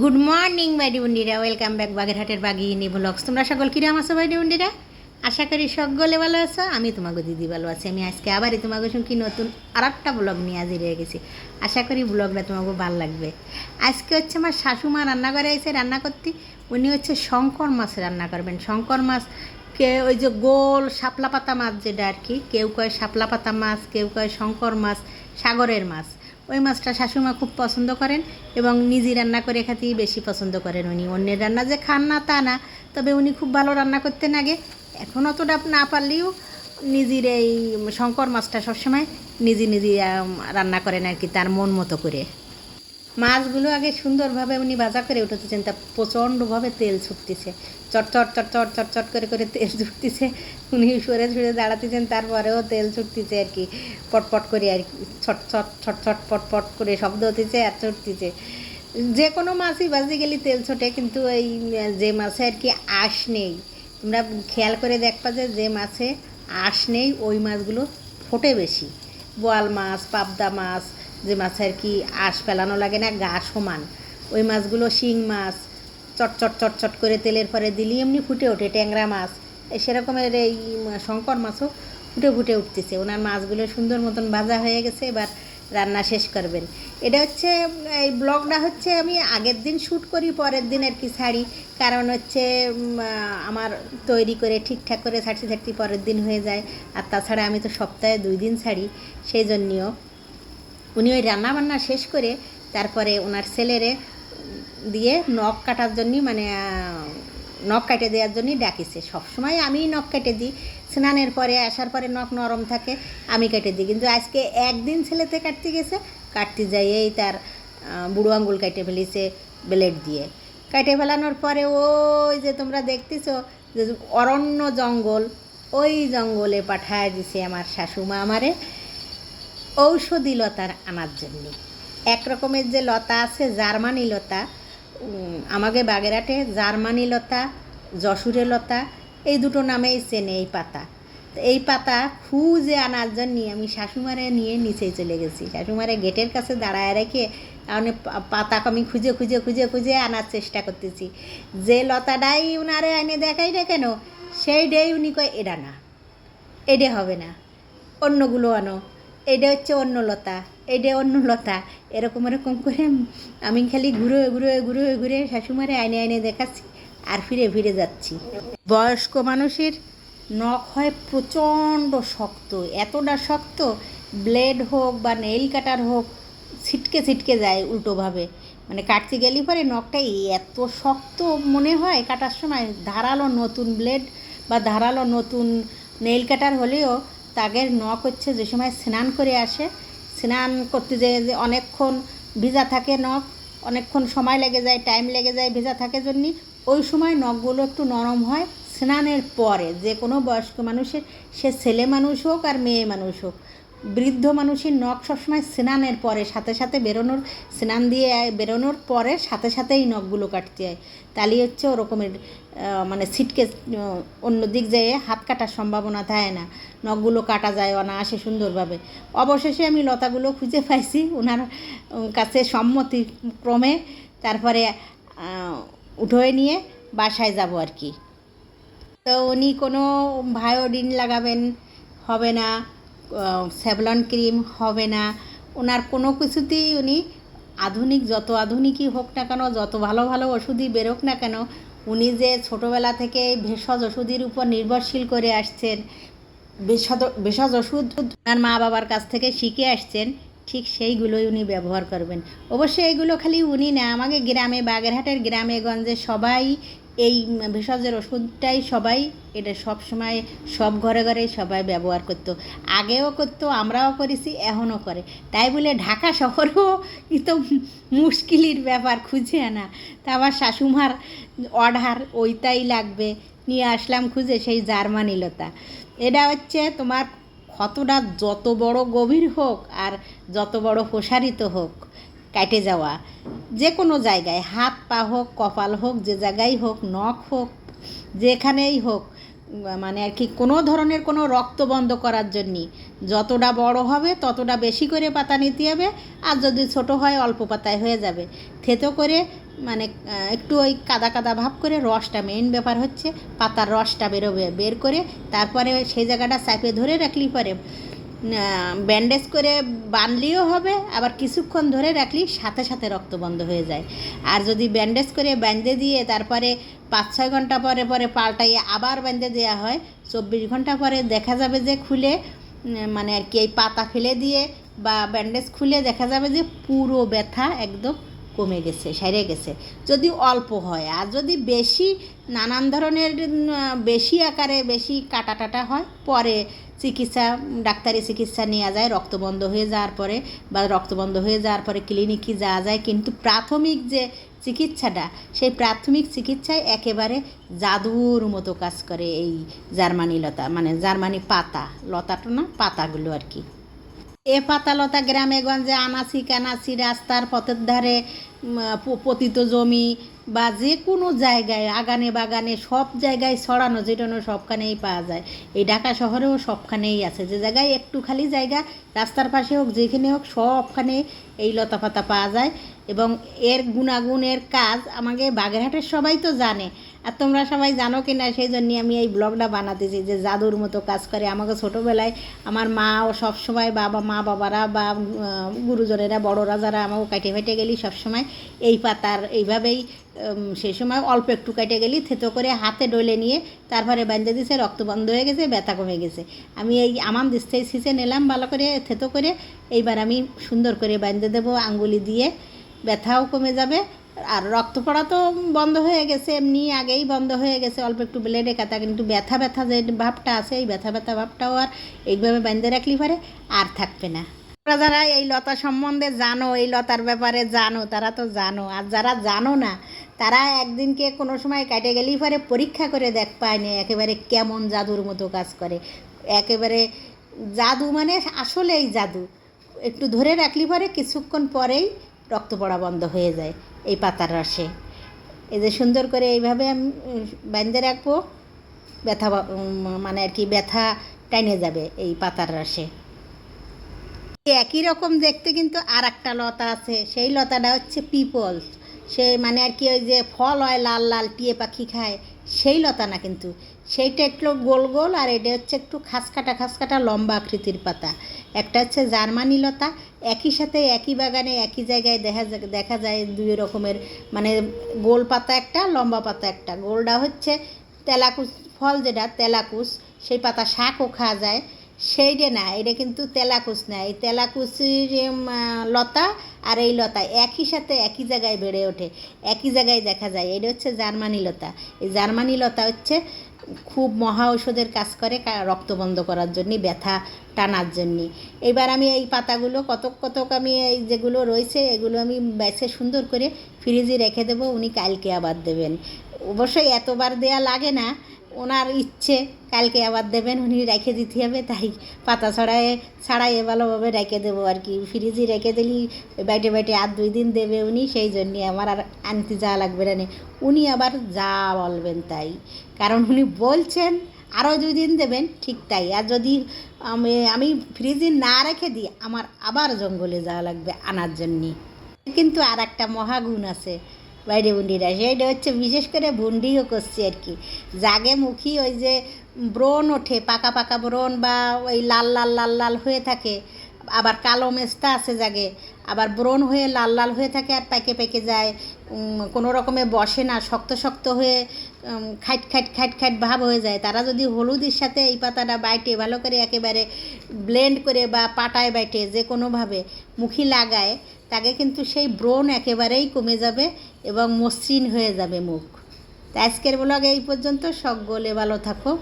Good morning বাইডি বন্ডিরা welcome back বাগেরহাটের বাগিনী ব্লগস তোমরা সকল কিরাম আছো বাইডি বন্ডিরা আশা করি সকলে ভালো আছো। আমি তোমাকে দিদি ভালো আছি। আমি আজকে আবারই তোমাকে সঙ্গে নতুন আর একটা ব্লগ নিয়ে আজ রয়ে গেছি। আশা করি ব্লগটা তোমাকে ভালো লাগবে। আজকে হচ্ছে আমার শাশুমা রান্না করে এসে রান্না করতে। উনি হচ্ছে শঙ্কর মাছ রান্না করবেন। শঙ্কর মাছ, কে ওই যে গোল শাপলা পাতা মাছ যেটা আর কি, কেউ কয় শাপলা পাতা মাছ, কেউ কয় শঙ্কর মাছ, সাগরের মাছ। ওই মাছটা শাশুমা খুব পছন্দ করেন এবং নিজে রান্না করে খেতেই বেশি পছন্দ করেন উনি। অন্যের রান্না যে খান না, তা না। তবে উনি খুব ভালো রান্না করতে আগে। এখন অতটা না পারলেও নিজের এই শঙ্কর মাছটা সবসময় নিজে নিজে রান্না করেন আর কি, তার মন মতো করে। মাছগুলো আগে সুন্দরভাবে উনি ভাজা করে উঠেছেন। তা প্রচণ্ডভাবে তেল ছুটতেছে। চটচট চটচট চটচট করে করে তেল ছুটতেছে। উনি সরে সরে দাঁড়াতেছেন, তারপরেও তেল ছুটতেছে আর কি। পটপট করে আর কি। ছটছট ছটছট পটপট করে শব্দ হতেছে আর ছুটতেছে। যে কোনো মাছই বাজি গেলে তেল ছোটে, কিন্তু এই, যে মাছে আর কি আঁশ নেই, তোমরা খেয়াল করে দেখবা যে যে মাছে আঁশ নেই, ওই মাছগুলো ফোটে বেশি। বোয়াল মাছ, পাবদা মাছ যে মাছে আর কি আঁশ ফেলানো লাগে না, গা সমান। ওই মাছগুলো শিং মাছ, চটচট চটচট করে তেলের পরে দিলি, এমনি ফুটে ওঠে, ট্যাংরা মাছ। সেরকমের এই শঙ্কর মাছও ফুটে ফুটে উঠতেছে। ওনার মাছগুলো সুন্দর মতন ভাজা হয়ে গেছে, এবার রান্না শেষ করবেন। এটা হচ্ছে, এই ব্লগটা হচ্ছে আমি আগের দিন শ্যুট করি, পরের দিন আর কি ছাড়ি কারণ হচ্ছে আমার তৈরি করে ঠিকঠাক করে ছাড়তে ছাড়তে পরের দিন হয়ে যায়। আর তাছাড়া আমি তো সপ্তাহে দুই দিন ছাড়ি সেই জন্যেও উনি ওই রান্নাবান্না শেষ করে তারপরে ওনার ছেলেরে দিয়ে নখ কাটার জন্য মানে নখ কাটে দেওয়ার জন্যই ডাকিছে। সবসময় আমিই নখ কেটে দিই। স্নানের পরে, আসার পরে নখ নরম থাকে, আমি কেটে দিই। কিন্তু আজকে একদিন ছেলেতে কাটতে গেছে, কাটতে যাই এই তার বুড়ো আঙ্গুল কেটে ফেলিছে ব্লেড দিয়ে। কেটে ফেলানোর পরে ওই যে তোমরা দেখতেছো যে অরণ্য জঙ্গল, ওই জঙ্গলে পাঠায় দিছে আমার শাশুমা আমারে। ঔষধি লতার আনার জন্য। এক রকমের যে লতা আছে, জার্মানি লতা আমাকে বাগেরহাটে জার্মানি লতা যশোরে লতা, এই দুটো নামেই চেনে এই পাতা। তো এই পাতা খুঁজে আনার জন্য আমি শাশুমারে নিয়ে নিচেই চলে গেছি। শাশুমারে গেটের কাছে দাঁড়ায় রেখে কারণ পাতা আমি খুঁজে খুঁজে খুঁজে খুঁজে আনার চেষ্টা করতেছি। যে লতাটাই উনারে এনে দেখাই না কেন সেই ডেই উনি কয়, এটা না, এটা হবে না, অন্যগুলো আনো। এটা হচ্ছে অন্য লতা এটা অন্য লতা এরকম এরকম করে আমি খালি ঘুরে ঘুরে ঘুরে ঘুরে শাশুমারে আইনে আইনে দেখাচ্ছি আর ফিরে ফিরে যাচ্ছি। বয়স্ক মানুষের নখ হয় প্রচণ্ড শক্ত, এতটা শক্ত, ব্লেড হোক বা নেইল কাটার হোক, ছিটকে ছিটকে যায় উল্টোভাবে মানে কাটতে গেলে পরে নখটা এত শক্ত মনে হয় কাটার সময়, ধারালো নতুন ব্লেড বা ধারালো নতুন নেইল কাটার হলেও তাগের নখ হচ্ছে যে সময় স্নান করে আসে, স্নান করতে যে অনেকক্ষণ ভিজা থাকে নখ, অনেকক্ষণ সময় লেগে যায় টাইম লেগে যায় ভেজা থাকে জন্য, ওই সময় নখগুলো একটু নরম হয়। স্নানের পরে যে কোনো বয়স্ক মানুষের, সে ছেলে মানুষ হোক আর মেয়ে মানুষ হোক, বৃদ্ধ মানুষের নখ সবসময় স্নানের পরে, সাথে সাথে বেরোনোর, স্নান দিয়ে বেরোনোর পরে সাথে সাথেই নখগুলো কাটতে হয়। তাহলে হচ্ছে ওরকমের মানে ছিটকে অন্য দিক যেয়ে হাত কাটার সম্ভাবনা থাকে না, নখগুলো কাটা যায় অনায়াসে সুন্দরভাবে। অবশেষে আমি লতাগুলো খুঁজে পাইছি ওনার কাছে সম্মতি ক্রমে, তারপরে উঠোয় নিয়ে বাসায় যাব আর কি। তো উনি কোনো ভায়োডিন লাগাবেন হবে না স্যাভলন ক্রিম হবে না। ওনার কোনো কিছুতেই উনি আধুনিক, যত আধুনিকই হোক না কেন, যত ভালো ভালো ওষুধই বেরোক না কেন উনি যে ছোটোবেলা থেকে ভেষজ ওষুধের উপর নির্ভরশীল করে আসছেন, ভেষজ ভেষজ ওষুধ ওনার মা বাবার কাছ থেকে শিখে আসছেন, ঠিক সেইগুলোই উনি ব্যবহার করবেন। অবশ্যই এগুলো খালি উনি না, আমাকে গ্রামে, বাগেরহাটের গ্রামে, গঞ্জে সবাই এই ভেষজের ওষুধটাই সবাই, এটা সব সময়, সব ঘরে ঘরে সবাই ব্যবহার করতো। আগেও করতো, আমরাও করেছি, এখনও করে। তাই বলে ঢাকা শহরেও তো মুশকিলের ব্যাপার, খুঁজে আনা। তা আবার শাশুমার অর্ডার, ওইটাই লাগবে। নিয়ে আসলাম খুঁজে, সেই জার্মানি লতা। এটা হচ্ছে তোমার ক্ষতটা যত বড় গভীর হোক আর যত বড় প্রসারিত হোক। কাটে যাওয়া। যে কোনো জায়গায়, হাত, পা হোক, কপাল হোক, যে জায়গায় হোক, নখ হোক, যেখানেই হোক মানে আর কি কোনো ধরনের কোনো রক্ত বন্ধ করার জন্যে যতটা বড় হবে, ততটা বেশি করে পাতা নিতে হবে, আর যদি ছোট হয়, অল্প পাতায় হয়ে যাবে। থেতো করে মানে একটু ওই কাদা কাদা ভাব করে রসটা মেইন ব্যাপার হচ্ছে, পাতার রসটা বেরোবে, বের করে তারপরে সেই জায়গাটা চাপে ধরে রাখলি পরে ব্যান্ডেজ করে বানলেও হবে, আবার কিছুক্ষণ ধরে রাখলি সাথে সাথে রক্ত বন্ধ হয়ে যায়। আর যদি ব্যান্ডেজ করে বেঁধে দিয়ে তারপরে পাঁচ ছয় ঘণ্টা পরে পরে পাল্টাইয়ে আবার বেঁধে দেওয়া হয়, চব্বিশ ঘণ্টা পরে দেখা যাবে যে খুলে মানে আর কি এই পাতা ফেলে দিয়ে বা ব্যান্ডেজ খুলে দেখা যাবে যে পুরো ব্যথা একদম কমে গেছে, সেরে গেছে। যদি অল্প হয়, আর যদি বেশি, নানান ধরনের বেশি আকারে বেশি কাটা টাটা হয়, পরে চিকিৎসা, ডাক্তারি চিকিৎসা নেওয়া যায়, রক্ত বন্ধ হয়ে যাওয়ার পরে বা রক্ত বন্ধ হয়ে যাওয়ার পরে ক্লিনিকে যাওয়া যায়। কিন্তু প্রাথমিক যে চিকিৎসাটা, সেই প্রাথমিক চিকিৎসায় একেবারে জাদুর মতো কাজ করে এই জার্মানি লতা মানে জার্মানি পাতা, লতাটা না, পাতাগুলো আর কি। এ পাতালতা গ্রামে গঞ্জে আনাচি কানাচি রাস্তার পথের ধারে পতিত জমি বা যে কোনো জায়গায়, আগানে বাগানে, সব জায়গায় ছড়ানো, যেটানো সবখানেই পাওয়া যায়। এই ঢাকা শহরেও সবখানেই আছে। যে জায়গায় একটু খালি জায়গা, রাস্তার পাশে হোক, যেখানে হোক, সবখানে এই লতা পাতা পাওয়া যায়। এবং এর গুণাগুণের কাজ আমাকে বাগেরহাটের সবাই তো জানে। আর তোমরা সবাই জানো কি না সেই জন্যই আমি এই ব্লগটা বানাতেছি, যে জাদুর মতো কাজ করে। আমাকে ছোটোবেলায় আমার মা ও সবসময় বাবা, মা বাবারা বা গুরুজনেরা, বড়রা যারা আমাকে কাটে ফেটে গেলি সবসময় এই পাতার এইভাবেই সেই সময় অল্প একটু কেটে গেলি, থেতো করে হাতে ডলে নিয়ে তারপরে বেঁধে দিছে, রক্ত বন্ধ হয়ে গেছে, ব্যথা কমে গেছে। আমি এই আমান দিস্তে সিঁচে নিলাম ভালো করে, থেতো করে, এইবার আমি সুন্দর করে বেঁধে দেবো, আঙ্গুলি দিয়ে, ব্যথাও কমে যাবে আর রক্ত পড়া তো বন্ধ হয়ে গেছে, এমনি আগেই বন্ধ হয়ে গেছে, অল্প একটু ব্লেডে কাটা, কিন্তু ব্যথা ব্যথা যে ভাবটা আছে, এই ব্যথা ব্যথা ভাবটাও আর এইভাবে বেঁধে রাখলি পারে আর থাকবে না। তোমরা যারা এই লতা সম্বন্ধে জানো, এই লতার ব্যাপারে জানো, তারা তো জানো, আর যারা জানো না, তারা একদিনকে কোনো সময় কেটে গেলেই পরে পরীক্ষা করে দেখ পায়নি একেবারে কেমন জাদুর মতো কাজ করে। একেবারে জাদু মানে আসলেই জাদু। একটু ধরে রাখলি পরে কিছুক্ষণ পরেই রক্ত পড়া বন্ধ হয়ে যায় এই পাতার রসে। এই যে সুন্দর করে এইভাবে আমি বেঁধে রাখব, ব্যথা মানে আর কি ব্যথা টাইনে যাবে এই পাতার রসে। একই রকম দেখতে কিন্তু আর একটা লতা আছে, সেই লতাটা হচ্ছে পিপল। সে মানে আর কি ওই যে ফল হয়, লাল লাল টিয়ে পাখি খায়, সেই লতা না কিন্তু। সেইটা একটু গোল গোল আর এটা হচ্ছে একটু খাসকাটা খাসকাটা লম্বা আকৃতির পাতা। একটা হচ্ছে জার্মানি লতা একই সাথে একই বাগানে একই জায়গায় দেখা দেখা যায় দুই রকমের। মানে গোল পাতা একটা, লম্বা পাতা একটা। গোলটা হচ্ছে তেলাকুচ ফল যেটা তেলাকুচ সেই পাতা শাকও খাওয়া যায়। সেইটা না, এটা কিন্তু তেলাকুচ না। এই তেলাকুচির লতা আর এই লতা একই সাথে একই জায়গায় বেড়ে ওঠে। একই জায়গায় দেখা যায়। এটা হচ্ছে জার্মানি লতা। এই জার্মানি লতা হচ্ছে খুব মহা ঔষধের কাজ করে রক্ত বন্ধ করার জন্যে, ব্যথা টানার জন্যে। এবার আমি এই পাতাগুলো কতক কতক আমি এই যেগুলো রয়েছে, এগুলো আমি বেছে সুন্দর করে ফ্রিজে রেখে দেবো, উনি কালকে আবার দেবেন। অবশ্যই এতবার দেয়া লাগে না ওনার ইচ্ছে, কালকে আবার দেবেন, উনি রেখে দিতে হবে, তাই পাতা ছড়ায় ছাড়াইয়ে ভালোভাবে রেখে দেবো আর কি। ফ্রিজে রেখে দিলি বাইটে বাইটে আর দুই দিন দেবে উনি, সেই জন্যে আমার আর আনতে যাওয়া লাগবে নে। উনি আবার যা বলবেন তাই। কারণ উনি বলছেন, আরও দুই দিন দেবেন, ঠিক তাই। আর যদি আমি আমি ফ্রিজে না রেখে দিই, আমার আবার জঙ্গলে যাওয়া লাগবে আনার জন্যে। কিন্তু আর একটা মহাগুণ আছে। বাইরে বুন্ডিরা সেইটা হচ্ছে বিশেষ করে বুন্ডিও করছে আর কি। জাগে মুখী ওই যে ব্রণ ওঠে, পাকা পাকা ব্রণ বা ওই লাল লাল লাল লাল হয়ে থাকে। আবার কালো মেস্তা আছে জাগে, আবার ব্রণ হয়ে লাল লাল হয়ে থাকে আর পেকে পেকে যায়। কোনো রকমে বসে না, শক্ত শক্ত হয়ে খাইট খাইট খাইট খাইট ভাব হয়ে যায়। তারা যদি হলুদের সাথে এই পাতাটা বাইটে, ভালো করে একেবারে ব্লেন্ড করে বা পাটায় বাইটে, যে কোনোভাবে মুখি লাগায়, তাকে কিন্তু সেই ব্রণ একেবারেই কমে যাবে। এবং মসৃণ হয়ে যাবে মুখ। তা আজকের ব্লগ এই পর্যন্ত। সকলে ভালো থাকো।